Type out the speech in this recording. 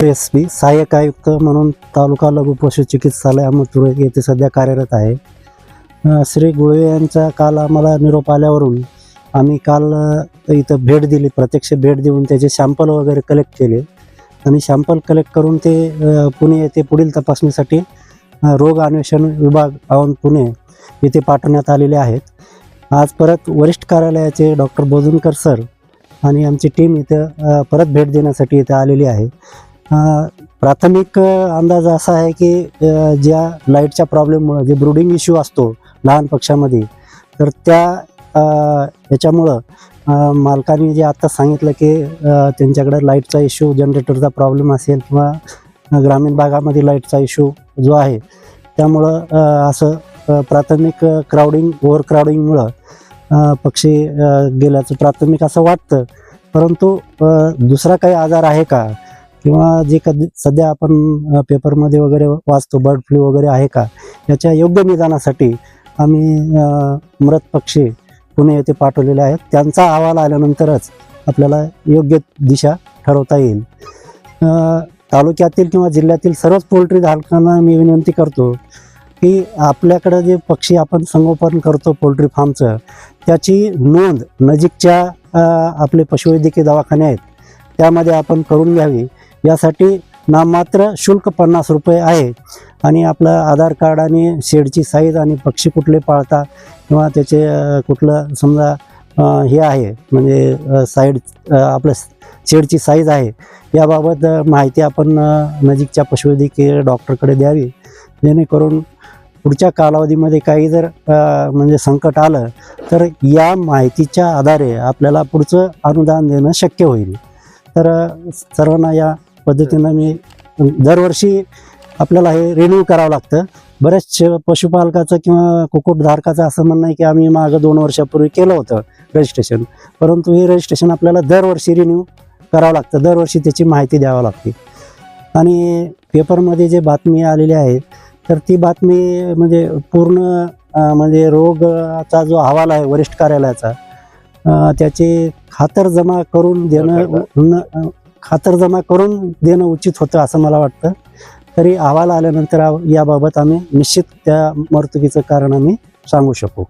S P सहाय्यक आयुक्त म्हणून तालुका लघु पशु चिकित्सालय येथे सध्या कार्यरत आहे. श्री गुळवे यांचा काल आम्हाला निरोप आल्यावरून आम्ही काल इथं भेट दिली प्रत्यक्ष भेट देऊन त्याचे शॅम्पल वगैरे कलेक्ट केले. आणि शॅम्पल कलेक्ट करून ते पुणे येथे पुढील तपासणीसाठी रोग अन्वेषण विभाग औंध पुणे येथे पाठवण्यात आलेले आहेत. आज परत वरिष्ठ कार्यालयाचे डॉक्टर बोजुनकर सर आणि आमची टीम इथं परत भेट देण्यासाठी इथं आलेली आहे. प्राथमिक अंदाज असा आहे की ज्या लाईटच्या प्रॉब्लेममुळं जे ब्रुडिंग इश्यू असतो लहान पक्षामध्ये तर त्या याच्यामुळं मालकांनी जे आत्ता सांगितलं की त्यांच्याकडे लाईटचा इश्यू जनरेटरचा प्रॉब्लेम असेल किंवा ग्रामीण भागामध्ये लाईटचा इश्यू जो आहे त्यामुळं असं प्राथमिक क्राउडिंग ओव्हर क्राऊडिंगमुळं पक्षी गेल्याचं प्राथमिक असं वाटतं. परंतु दुसरा काही आजार आहे का? किंवा जे कधी सध्या आपण पेपरमध्ये वगैरे वाचतो बर्ड फ्लू वगैरे आहे का? याच्या योग्य निदानासाठी आम्ही मृत पक्षी पुणे येथे पाठवलेले आहेत. त्यांचा अहवाल आल्यानंतरच आपल्याला योग्य दिशा ठरवता येईल. तालुक्यातील किंवा जिल्ह्यातील सर्वच पोल्ट्री धारकांना मी विनंती करतो की आपल्याकडं जे पक्षी आपण संगोपन करतो पोल्ट्री फार्मचं त्याची नोंद नजीकच्या आपले पशुवैद्यकीय दवाखाने आहेत. त्यामध्ये आपण करून घ्यावी. यासाठी नाममात्र शुल्क पन्नास रुपये आहे. आणि आपलं आधार कार्ड आणि शेडची साईज आणि पक्षी कुठले पाळता किंवा त्याचे कुठलं समजा हे आहे म्हणजे साईड आपलं शेडची साईज आहे. याबाबत माहिती आपण नजीकच्या पशुवैद्यकीय डॉक्टरकडे द्यावी. जेणेकरून पुढच्या कालावधीमध्ये काही जर म्हणजे संकट आलं तर या माहितीच्या आधारे आपल्याला पुढचं अनुदान देणं शक्य होईल. तर सर्वांना या पद्धतीनं मी दरवर्षी आपल्याला हे रिन्यू करावं लागतं. बऱ्याच पशुपालकाचं किंवा कुक्कुटधारकाचं असं म्हणणं आहे की आम्ही मागं दोन वर्षापूर्वी केलं होतं रजिस्ट्रेशन परंतु हे रजिस्ट्रेशन आपल्याला दरवर्षी रिन्यू करावं लागतं. दरवर्षी त्याची माहिती द्यावी लागते. आणि पेपरमध्ये जे बातमी आलेली आहे तर ती बातमी म्हणजे पूर्ण म्हणजे रोगाचा जो अहवाल आहे वरिष्ठ कार्यालयाचा त्याची खातर जमा करून देणं न- खातर जमा करून देणं उचित होतं असं मला वाटतं. तरी अहवाल आल्यानंतर याबाबत आम्ही निश्चित त्या मर्तुकीचं कारण आम्ही सांगू शकू.